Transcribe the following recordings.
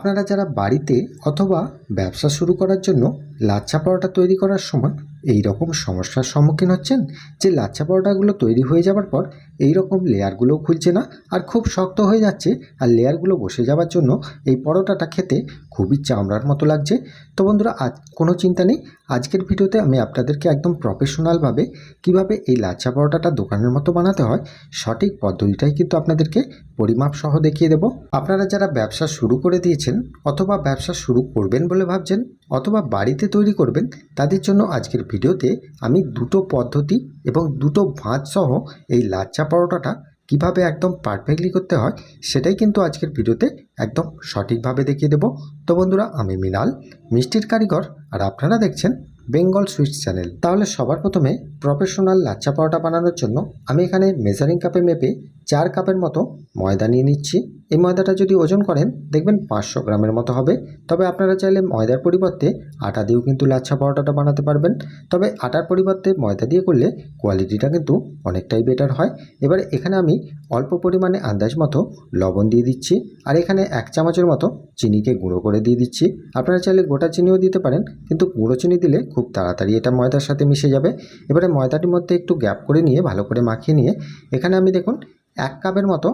আপনারা যারা বাড়িতে অথবা ব্যবসা শুরু করার জন্য লাচ্ছা পরোটা তৈরি করার সময় এই রকম সমস্যার সম্মুখীন হচ্ছেন যে লাচ্ছা পরোটাগুলো তৈরি হয়ে যাওয়ার পর এই রকম লেয়ারগুলোও খুলছে না আর খুব শক্ত হয়ে যাচ্ছে আর লেয়ারগুলো বসে যাওয়ার জন্য এই পরোটাটা খেতে খুবই চামড়ার মতো লাগছে। তো বন্ধুরা, আজ কোনো চিন্তা নেই। আজকের ভিডিওতে আমি আপনাদেরকে একদম প্রফেশনালভাবে কীভাবে এই লাচ্ছা পরোটাটা দোকানের মতো বানাতে হয়, সঠিক পদ্ধতিটাই কিন্তু আপনাদেরকে পরিমাপ সহ দেখিয়ে দেব। আপনারা যারা ব্যবসা শুরু করে দিয়েছেন অথবা ব্যবসা শুরু করবেন বলে ভাবছেন অথবা বাড়িতে তৈরি করবেন, তাদের জন্য আজকের ভিডিওতে আমি দুটো পদ্ধতি এবং দুটো ভাঁজ সহ এই লাচ্চা পরোটাটা কীভাবে একদম পারফেক্টলি করতে হয়, সেটাই কিন্তু আজকের ভিডিওতে একদম সঠিকভাবে দেখিয়ে দেব। তো বন্ধুরা, আমি মিনাল মিষ্টির কারিগর, আর আপনারা দেখছেন বেঙ্গল সুইটস চ্যানেল। তাহলে সবার প্রথমে প্রফেশনাল লাচ্চা পরোটা বানানোর জন্য আমি এখানে মেজারিং কাপে মেপে চার কাপের মতো ময়দা নিয়ে নিচ্ছি। এই ময়দাটা যদি ওজন করেন, দেখবেন পাঁচশো গ্রামের মতো হবে। তবে আপনারা চাইলে ময়দার পরিবর্তে আটা দিয়েও কিন্তু লাচ্ছা পরোটাটা বানাতে পারবেন। তবে আটার পরিবর্তে ময়দা দিয়ে করলে কোয়ালিটিটা কিন্তু অনেকটাই বেটার হয়। এবারে এখানে আমি অল্প পরিমাণে আন্দাজ মতো লবণ দিয়ে দিচ্ছি। আর এখানে এক চামচের মতো চিনিকে গুঁড়ো করে দিয়ে দিচ্ছি। আপনারা চাইলে গোটা চিনিও দিতে পারেন, কিন্তু গুঁড়ো চিনি দিলে খুব তাড়াতাড়ি এটা ময়দার সাথে মিশে যাবে। এবারে ময়দাটির মধ্যে একটু গ্যাপ করে নিয়ে, ভালো করে মাখিয়ে নিয়ে, এখানে আমি দেখুন এক কাপের মতো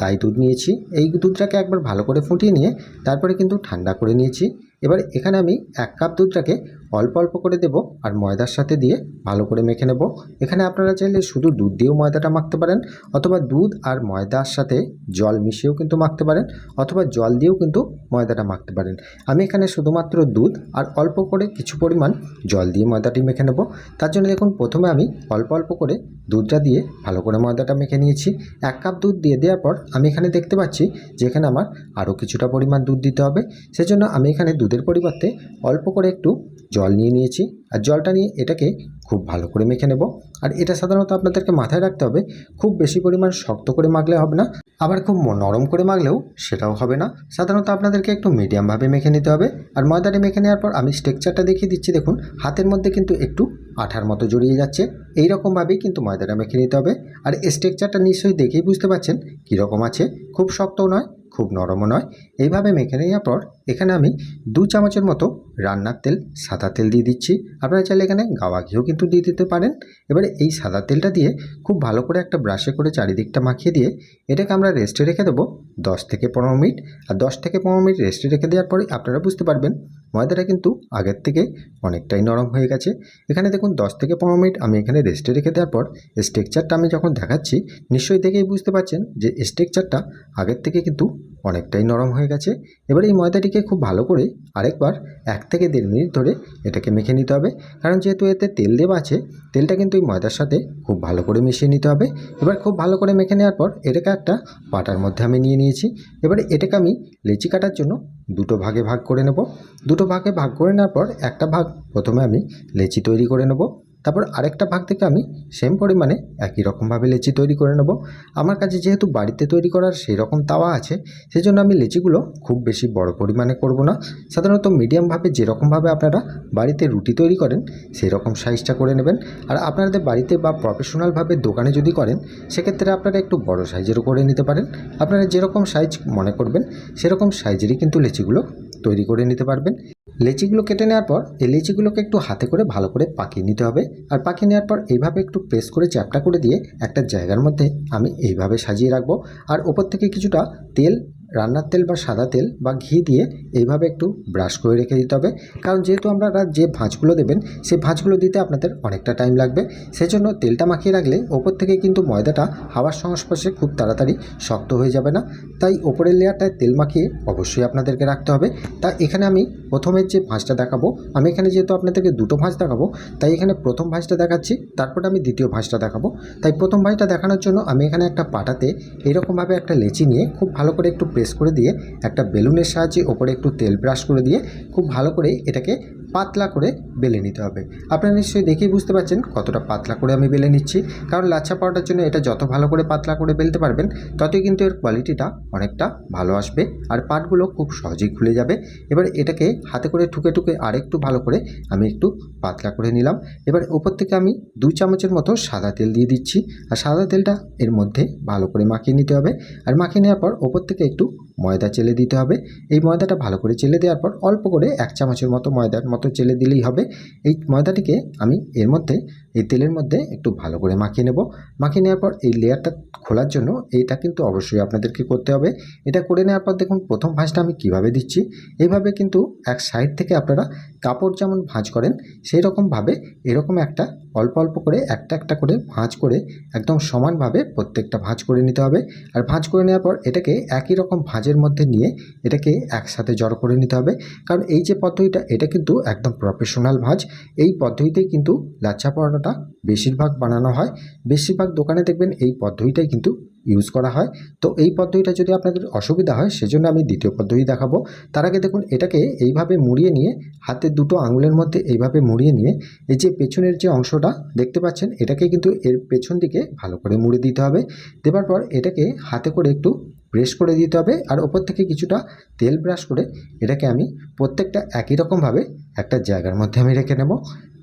গাই দুধ নিয়েছি। এই দুধটাকে একবার ভালো করে ফুটিয়ে নিয়ে, তারপরে কিন্তু ঠান্ডা করে নিয়েছি। এবার এখানে আমি এক কাপ দুধটাকে অল্প অল্প করে দেব আর ময়দার সাথে দিয়ে ভালো করে মেখে নেব। এখানে আপনারা চাইলে শুধু দুধ দিয়েও ময়দাটা মাখতে পারেন অথবা দুধ আর ময়দার সাথে জল মিশিয়েও কিন্তু মাখতে পারেন অথবা জল দিয়েও কিন্তু ময়দাটা মাখতে পারেন। আমি এখানে শুধুমাত্র দুধ আর অল্প করে কিছু পরিমাণ জল দিয়ে ময়দাটি মেখে নেব। তার জন্য দেখুন, প্রথমে আমি অল্প অল্প করে দুধটা দিয়ে ভালো করে ময়দাটা মেখে নিয়েছি। এক কাপ দুধ দিয়ে দেওয়ার পর আমি এখানে দেখতে পাচ্ছি যে এখানে আমার আরও কিছুটা পরিমাণ দুধ দিতে হবে। সেজন্য আমি এখানে দুধের পরিবর্তে অল্প করে একটু জল নিয়ে নিয়েছি। আর জলটা নিয়ে এটাকে খুব ভালো করে মেখে নেব। আর এটা সাধারণত আপনাদেরকে মাথায় রাখতে হবে, খুব বেশি পরিমাণ শক্ত করে মাখলে হবে না। আবার খুব নরম করে মাখলেও সেটাও হবে না। সাধারণত আপনাদেরকে একটু মিডিয়ামভাবে মেখে নিতে হবে। আর ময়দাটা মেখে নেওয়ার পর আমি স্ট্রেকচারটা দেখিয়ে দিচ্ছি। দেখুন, হাতের মধ্যে কিন্তু একটু আঠার মতো জড়িয়ে যাচ্ছে। এই রকমভাবেই কিন্তু ময়দাটা মেখে নিতে হবে। আর স্ট্রেকচারটা নিশ্চয়ই দেখেই বুঝতে পারছেন কীরকম আছে। খুব শক্তও নয় খুব নরমও নয়। এইভাবে মেখে নেওয়ার পর এখানে আমি দু চামচের মতো রান্নার তেল, সাদা তেল দিয়ে দিচ্ছি। আপনারা চাইলে এখানে গাওয়া ঘিও কিন্তু দিয়ে দিতে পারেন। এবারে এই সাদা তেলটা দিয়ে খুব ভালো করে একটা ব্রাশে করে চারিদিকটা মাখিয়ে দিয়ে এটাকে আমরা রেস্টে রেখে দেবো দশ থেকে পনেরো মিনিট। আর দশ থেকে পনেরো মিনিট রেস্টে রেখে দেওয়ার পরে আপনারা বুঝতে পারবেন ময়দাটা কিন্তু আগের থেকে অনেকটাই নরম হয়ে গেছে। এখানে দেখুন দশ থেকে পনেরো মিনিট আমি এখানে রেস্টে রেখে দেওয়ার পর স্ট্রেকচারটা আমি যখন দেখাচ্ছি, নিশ্চয়ই দেখেই বুঝতে পারছেন যে স্ট্রেকচারটা আগের থেকে কিন্তু অনেকটাই নরম হয়ে গেছে। এবার এই ময়দাটিকে খুব ভালো করে আরেকবার এক থেকে দেড় মিনিট ধরে এটাকে মেখে নিতে হবে। কারণ যেহেতু এতে তেল দেওয়া আছে, তেলটা কিন্তু এই ময়দার সাথে খুব ভালো করে মিশিয়ে নিতে হবে। এবার খুব ভালো করে মেখে নেওয়ার পর এটাকে একটা পাটার মধ্যে আমি নিয়ে নিয়েছি। এবারে এটাকে আমি লেচি কাটার জন্য দুটো ভাগে ভাগ করে নেব। দুটো ভাগে ভাগ করে নেওয়ার পর একটা ভাগ প্রথমে আমি লেচি তৈরি করে নেব। তারপর আরেকটা ভাগ থেকে আমি সেম পরিমাণে একই রকমভাবে লেচি তৈরি করে নেব। আমার কাছে যেহেতু বাড়িতে তৈরি করার সেই রকম তাওয়া আছে, সেজন্য আমি লেচিগুলো খুব বেশি বড় পরিমাণে করব না। সাধারণত মিডিয়ামভাবে যেরকমভাবে আপনারা বাড়িতে রুটি তৈরি করেন, সেই রকম সাইজটা করে নেবেন। আর আপনাদের বাড়িতে বা প্রফেশনালভাবে দোকানে যদি করেন, সেক্ষেত্রে আপনারা একটু বড় সাইজেরও করে নিতে পারেন। আপনারা যেরকম সাইজ মনে করবেন, সেরকম সাইজেরই কিন্তু লেচিগুলো তৈরি করে নিতে পারবেন। লেচিগুলো কেটে নেওয়ার পর এই লেচিগুলোকে একটু হাতে করে ভালো করে পাকিয়ে নিতে হবে। আর পাকিয়ে নেওয়ার পর এইভাবে একটু প্রেস করে চ্যাপটা করে দিয়ে একটা জায়গার মধ্যে আমি এইভাবে সাজিয়ে রাখব। আর ওপর থেকে কিছুটা তেল রান্নার তেল বা সাদা তেল বা ঘি দিয়ে এইভাবে একটু ব্রাশ করে রেখে দিতে হবে। কারণ যেহেতু আপনারা যে ভাঁজগুলো দেবেন সেই ভাঁজগুলো দিতে আপনাদের অনেকটা টাইম লাগবে। সেজন্য তেলটা মাখিয়ে রাখলে ওপর থেকে কিন্তু ময়দাটা হাওয়ার সংস্পর্শে খুব তাড়াতাড়ি শক্ত হয়ে যাবে না। তাই ওপরের লেয়ারটায় তেল মাখিয়ে অবশ্যই আপনাদেরকে রাখতে হবে। তা এখানে আমি প্রথমের যে ভাঁজটা দেখাবো, আমি এখানে যেহেতু আপনাদেরকে দুটো ভাঁজ দেখাবো, তাই এখানে প্রথম ভাঁজটা দেখাচ্ছি, তারপরে আমি দ্বিতীয় ভাঁজটা দেখাবো। তাই প্রথম ভাঁজটা দেখানোর জন্য আমি এখানে একটা পাটাতে এরকমভাবে একটা লেচি নিয়ে খুব ভালো করে একটু প্রেস করে দিয়ে একটা বেলুনের সাহায্যে ওপরে একটু তেল ব্রাশ করে দিয়ে খুব ভালো করে এটাকে পাতলা করে বেলে নিতে হবে। আপনারা নিশ্চয়ই দেখেই বুঝতে পারছেন কতটা পাতলা করে আমি বেলে নিচ্ছি। কারণ লাচ্ছা পাওয়াটার জন্য এটা যত ভালো করে পাতলা করে বেলতে পারবেন, ততই কিন্তু এর কোয়ালিটিটা অনেকটা ভালো আসবে আর পাটগুলো খুব সহজেই খুলে যাবে। এবার এটাকে হাতে করে ঠুকে ঠুকে আরেকটু ভালো করে আমি একটু পাতলা করে নিলাম। এবার উপর থেকে আমি দু চামচের মতো সাদা তেল দিয়ে দিচ্ছি। আর সাদা তেলটা এর মধ্যে ভালো করে মাখিয়ে নিতে হবে। আর মাখিয়ে নেওয়ার পর ওপর থেকে একটু ময়দা চেলে দিতে হবে। এই ময়দাটা ভালো করে চেলে দেওয়ার পর অল্প করে এক চামচের মতো ময়দার মতো চেলে দিলেই হবে। এই ময়দাটিকে আমি এর মধ্যে এই তেলের মধ্যে একটু ভালো করে মাখিয়ে নেব। মাখিয়ে নেওয়ার পর এই লেয়ারটা খোলার জন্য এইটা কিন্তু অবশ্যই আপনাদেরকে করতে হবে। এটা করে নেওয়ার পর দেখুন, প্রথম ভাঁজটা আমি কীভাবে দিচ্ছি, এইভাবে কিন্তু এক সাইড থেকে আপনারা কাপড় যেমন ভাঁজ করেন সেই রকমভাবে এরকম একটা অল্প অল্প করে একটা একটা করে ভাঁজ করে একদম সমানভাবে প্রত্যেকটা ভাঁজ করে নিতে হবে। আর ভাঁজ করে নেওয়ার পর এটাকে একই রকম ভাঁজের মধ্যে নিয়ে এটাকে একসাথে জড়ো করে নিতে হবে। কারণ এই যে পদ্ধতিটা, এটা কিন্তু একদম প্রফেশনাল ভাঁজ। এই পদ্ধতিতেই কিন্তু লাচ্ছা পরোটাটা বেশিরভাগ বানানো হয়। বেশিরভাগ দোকানে দেখবেন এই পদ্ধতিটাই কিন্তু ইউজ করা হয়। তো এই পদ্ধতিটা যদি আপনাদের অসুবিধা হয়, সেজন্য আমি দ্বিতীয় পদ্ধতি দেখাবো। তার আগে দেখুন, এটাকে এইভাবে মুড়িয়ে নিয়ে, হাতে দুটো আঙুলের মধ্যে এইভাবে মুড়িয়ে নিয়ে, এই যে পেছনের যে অংশটা দেখতে পাচ্ছেন, এটাকে কিন্তু এর পেছন দিকে ভালো করে মুড়ে দিতে হবে। দেওয়ার পর এটাকে হাতে করে একটু প্রেস করে দিতে হবে আর ওপর থেকে কিছুটা তেল ব্রাশ করে এটাকে আমি প্রত্যেকটা একই রকমভাবে একটা জায়গার মধ্যে আমি রেখে নেব।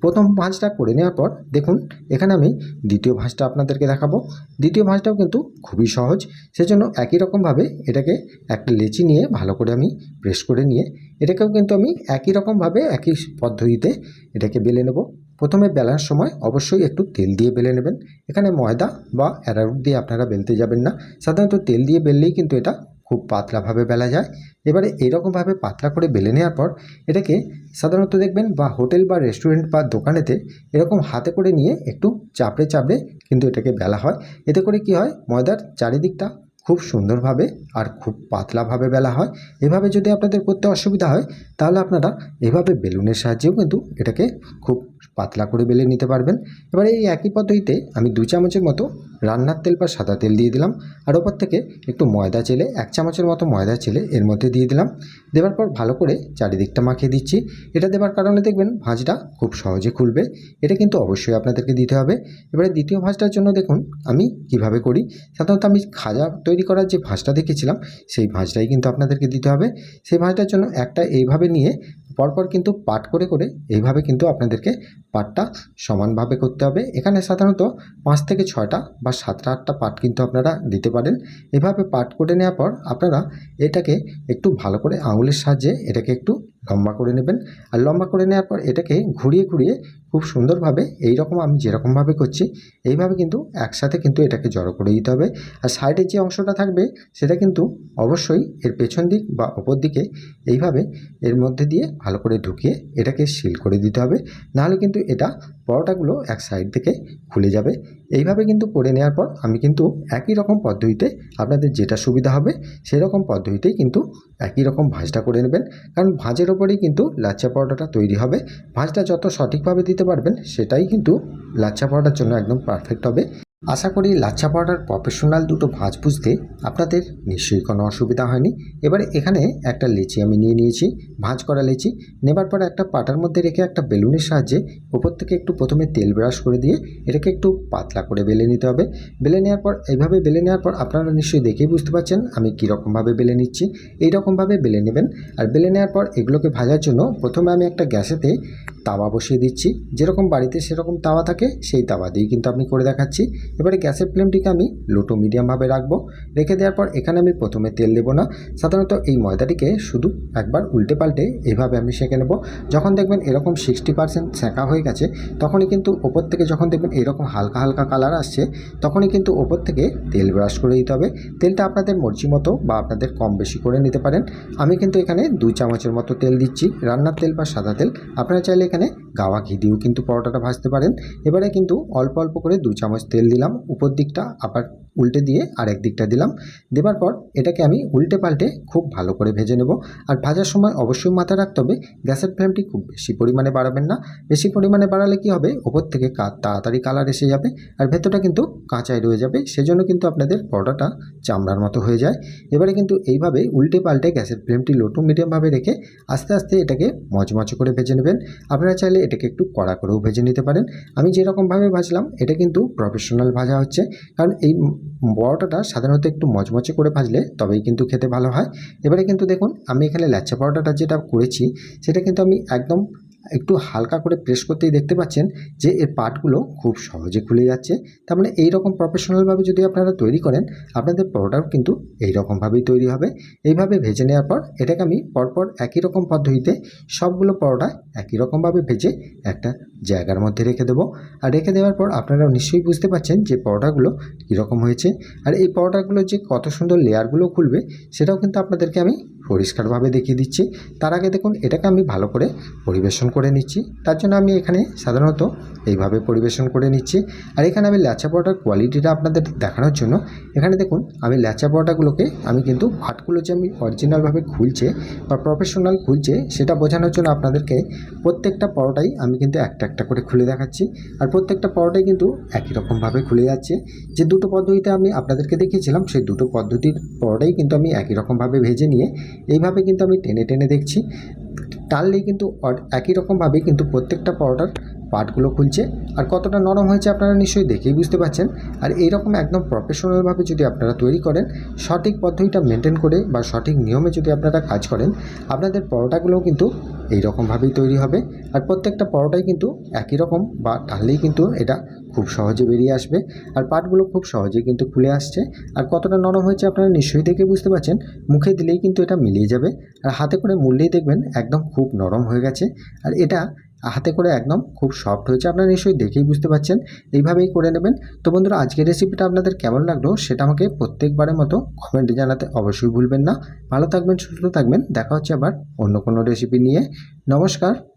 প্রথম ভাঁজটা করে নেওয়ার পর দেখুন, এখানে আমি দ্বিতীয় ভাঁজটা আপনাদেরকে দেখাবো। দ্বিতীয় ভাঁজটাও কিন্তু খুবই সহজ। সেজন্য একই রকমভাবে এটাকে একটা লেচি নিয়ে ভালো করে আমি প্রেস করে নিয়ে এটাকেও কিন্তু আমি একই রকমভাবে, একই পদ্ধতিতে এটাকে বেলে নেব। প্রথমে বেলার সময় অবশ্যই একটু তেল দিয়ে বেলে নেবেন। এখানে ময়দা বা অ্যারারুট দিয়ে আপনারা বেলতে যাবেন না। সাধারণত তেল দিয়ে বেললেই কিন্তু এটা খুব পাতলাভাবে বেলা যায়। এবারে এরকমভাবে পাতলা করে বেলে নেওয়ার পর এটাকে সাধারণত দেখবেন বা হোটেল বা রেস্টুরেন্ট বা দোকানেতে এরকম হাতে করে নিয়ে একটু চাপড়ে চাপড়ে কিন্তু এটাকে বেলা হয়। এতে করে কি হয়? ময়দার চারিদিকটা খুব সুন্দরভাবে আর খুব পাতলাভাবে বেলা হয়। এভাবে যদি আপনাদের করতে অসুবিধা হয়, তাহলে আপনারা এভাবে বেলুনের সাহায্যেও কিন্তু এটাকে খুব পাতলা করে বেলে নিতে পারবেন। এবারে এই একই পদ্ধতিতে আমি দু চামচের মতো রান্নার তেল বা সাদা তেল দিয়ে দিলাম। আর ওপর থেকে একটু ময়দা চেলে, এক চামচের মতো ময়দা চেলে এর মধ্যে দিয়ে দিলাম। দেওয়ার পর ভালো করে চারিদিকটা মাখিয়ে দিচ্ছি। এটা দেওয়ার কারণে দেখবেন ভাঁজটা খুব সহজে খুলবে। এটা কিন্তু অবশ্যই আপনাদেরকে দিতে হবে। এবারে দ্বিতীয় ভাঁজটার জন্য দেখুন আমি কীভাবে করি। সাধারণত আমি খাজা তৈরি করার যে ভাঁজটা দেখেছিলাম, সেই ভাঁজটাই কিন্তু আপনাদেরকে দিতে হবে। সেই ভাঁজটার জন্য একটা এইভাবে নিয়ে পরপর কিন্তু পাট করে করে এইভাবে কিন্তু আপনাদেরকে পাটটা সমানভাবে করতে হবে। এখানে সাধারণত পাঁচ থেকে ছয়টা বা সাতটা, আটটা পাট কিন্তু আপনারা দিতে পারেন। এভাবে পাট করে নেওয়ার পর আপনারা এটাকে একটু ভালো করে আঙুলের সাহায্যে এটাকে একটু লম্বা করে নেবেন। আর লম্বা করে নেওয়ার পর এটাকে ঘুরিয়ে ঘুরিয়ে খুব সুন্দরভাবে এই রকম আমি যেরকমভাবে করছি, এইভাবে কিন্তু একসাথে কিন্তু এটাকে জড়ো করে দিতে হবে। আর সাইডের যে অংশটা থাকবে সেটা কিন্তু অবশ্যই এর পেছন দিক বা ওপর দিকে এইভাবে এর মধ্যে দিয়ে ভালো করে ঢুকিয়ে এটাকে সিল করে দিতে হবে। নাহলে কিন্তু এটা পরোটাগুলো এক সাইড থেকে খুলে যাবে। এইভাবে কিন্তু করে নেওয়ার পর আমি কিন্তু একই রকম পদ্ধতিতে আপনাদের যেটা সুবিধা হবে সেরকম পদ্ধতিতেই কিন্তু একই রকম ভাঁজটা করে নেবেন। কারণ ভাঁজের ওপরেই কিন্তু লাচ্ছা পরোটাটা তৈরি হবে। ভাঁজটা যত সঠিকভাবে দিতে পারবেন সেটাই কিন্তু লাচ্ছা পরোটার জন্য একদম পারফেক্ট হবে। আশা করি লাচ্ছা পরোটার প্রফেশনাল দুটো ভাঁজ বুঝতে আপনাদের নিশ্চয়ই কোনো অসুবিধা হয়নি। এবারে এখানে একটা লিচি আমি নিয়ে নিয়েছি, ভাঁজ করা লিচি। নেবার পর একটা পাটার মধ্যে রেখে একটা বেলুনের সাহায্যে উপর থেকে একটু প্রথমে তেল ব্রাশ করে দিয়ে এটাকে একটু পাতলা করে বেলে নিতে হবে। বেলে নেওয়ার পর, এইভাবে বেলে নেওয়ার পর আপনারা নিশ্চয়ই দেখেই বুঝতে পারছেন আমি কীরকমভাবে বেলে নিচ্ছি। এইরকমভাবে বেলে নেবেন। আর বেলে নেওয়ার পর এগুলোকে ভাজার জন্য প্রথমে আমি একটা গ্যাসেতে তাওয়া বসিয়ে দিচ্ছি। যেরকম বাড়িতে সেরকম তাওয়া থাকে, সেই তাওয়া দিয়েই কিন্তু আমি করে দেখাচ্ছি। এবারে গ্যাসের ফ্লেমটিকে আমি লো টু মিডিয়ামভাবে রাখব। রেখে দেওয়ার পর এখানে আমি প্রথমে তেল দেবো না। সাধারণত এই ময়দাটিকে শুধু একবার উল্টে পাল্টে এভাবে আমি সেঁকে নেব। যখন দেখবেন এরকম সিক্সটি পার্সেন্ট সেঁকা হয়ে গেছে, তখনই কিন্তু ওপর থেকে যখন দেখবেন এরকম হালকা হালকা কালার আসছে, তখনই কিন্তু ওপর থেকে তেল ব্রাশ করে দিতে হবে। তেলটা আপনাদের মর্জি মতো বা আপনাদের কম বেশি করে নিতে পারেন। আমি কিন্তু এখানে দুই চামচের মতো তেল দিচ্ছি। রান্নার তেল বা সাদা তেল। আপনারা চাইলে এখানে এখানে গাওয়া ঘি দিয়েও কিন্তু পরোটাটা ভাজতে পারেন। এবারে কিন্তু অল্প অল্প করে দু চামচ তেল দিলাম। উপর দিকটা আবার উল্টে দিয়ে আরেক দিকটা দিলাম। দেবার পর এটাকে আমি উল্টে পাল্টে খুব ভালো করে ভেজে নেব। আর ভাজার সময় অবশ্যই মাথায় রাখতে হবে, গ্যাসের ফ্লেমটি খুব বেশি পরিমাণে বাড়াবেন না। বেশি পরিমাণে বাড়ালে কি হবে? ওপর থেকে তাড়াতাড়ি কালার এসে যাবে আর ভেতরটা কিন্তু কাঁচাই রয়ে যাবে। সেজন্য কিন্তু আপনাদের পরোটাটা চামড়ার মতো হয়ে যায়। এবারে কিন্তু এইভাবে উল্টে পাল্টে গ্যাসের ফ্লেমটি লো টু মিডিয়ামভাবে রেখে আস্তে আস্তে এটাকে মচমচে করে ভেজে নেবেন। আপনারা চাইলে এটাকে একটু কড়া করেও ভেজে নিতে পারেন। আমি যেরকমভাবে ভাজলাম, এটা কিন্তু প্রফেশনাল ভাজা হচ্ছে। কারণ এই পরোটাটা সাধারণত একটু মচমচে করে ভাজলে তবেই কিন্তু খেতে ভালো হয়। এবারে কিন্তু দেখুন, আমি এখানে ল্যাচা পরোটাটা যেটা করেছি, সেটা কিন্তু আমি একদম একটু হালকা করে প্রেস করতেই দেখতে পাচ্ছেন যে এর পার্টগুলো খুব সহজে খুলে যাচ্ছে। তার মানে এইরকম প্রফেশনালভাবে যদি আপনারা তৈরি করেন, আপনাদের পরোটাও কিন্তু এই রকমভাবেই তৈরি হবে। এইভাবে ভেজে নেওয়ার পর এটাকে আমি পরপর একই রকম পদ্ধতিতে সবগুলো পরোটা একই রকমভাবে ভেজে একটা জায়গার মধ্যে রেখে দেবো। আর রেখে দেওয়ার পর আপনারা নিশ্চয়ই বুঝতে পারছেন যে পরোটাগুলো কীরকম হয়েছে। আর এই পরোটাগুলো যে কত সুন্দর লেয়ারগুলো খুলবে, সেটাও কিন্তু আপনাদেরকে আমি পরিষ্কারভাবে দেখিয়ে দিচ্ছি। তার আগে দেখুন, এটাকে আমি ভালো করে পরিবেশন করে নিচ্ছি। তার জন্য আমি এখানে সাধারণত এইভাবে পরিবেশন করে নিচ্ছি। আর এখানে আমি ল্যাচা পরোটার কোয়ালিটিটা আপনাদের দেখানোর জন্য, এখানে দেখুন আমি ল্যাচা পরোটাগুলোকে আমি কিন্তু ভাটগুলো যে আমি অরিজিনালভাবে খুলছে বা প্রফেশনাল খুলছে সেটা বোঝানোর জন্য আপনাদেরকে প্রত্যেকটা পরোটাই আমি কিন্তু একটা একটা করে খুলে দেখাচ্ছি। আর প্রত্যেকটা পরোটাই কিন্তু একই রকমভাবে খুলে যাচ্ছে। যে দুটো পদ্ধতিতে আমি আপনাদেরকে দেখিয়েছিলাম, সেই দুটো পদ্ধতির পরোটাই কিন্তু আমি একই রকমভাবে ভেজে নিয়ে এইভাবে কিন্তু আমি টেনে টেনে দেখছি। টানলেই কিন্তু একই রকমভাবে কিন্তু প্রত্যেকটা পরোটার পার্টগুলো খুলছে। আর কতটা নরম হয়েছে আপনারা নিশ্চয়ই দেখেই বুঝতে পারছেন। আর এইরকম একদম প্রফেশনালভাবে যদি আপনারা তৈরি করেন, সঠিক পদ্ধতিটা মেনটেন করে বা সঠিক নিয়মে যদি আপনারা কাজ করেন, আপনাদের পরোটাগুলোও কিন্তু এই রকমভাবেই তৈরি হবে। আর প্রত্যেকটা পরোটাই কিন্তু একই রকম বা টানলেই কিন্তু এটা খুব সহজে বেরিয়ে আসবে। আর পাটগুলো খুব সহজেই কিন্তু খুলে আসছে। আর কতটা নরম হয়েছে আপনারা নিশ্চয়ই দেখে বুঝতে পারছেন। মুখে দিলেই কিন্তু এটা মিলিয়ে যাবে। আর হাতে করে মুড়লেই দেখবেন একদম খুব নরম হয়ে গেছে। আর এটা হাতে করে একদম খুব সফট হয়েছে। আপনারা নিশ্চয়ই দেখেই বুঝতে পারছেন। এইভাবেই করে নেবেন। তো বন্ধুরা, আজকের রেসিপিটা আপনাদের কেমন লাগল সেটা আমাকে প্রত্যেকবারের মতো কমেন্টে জানাতে অবশ্যই ভুলবেন না। ভালো থাকবেন, সুস্থ থাকবেন। দেখা হচ্ছে আবার অন্য কোনো রেসিপি নিয়ে। নমস্কার।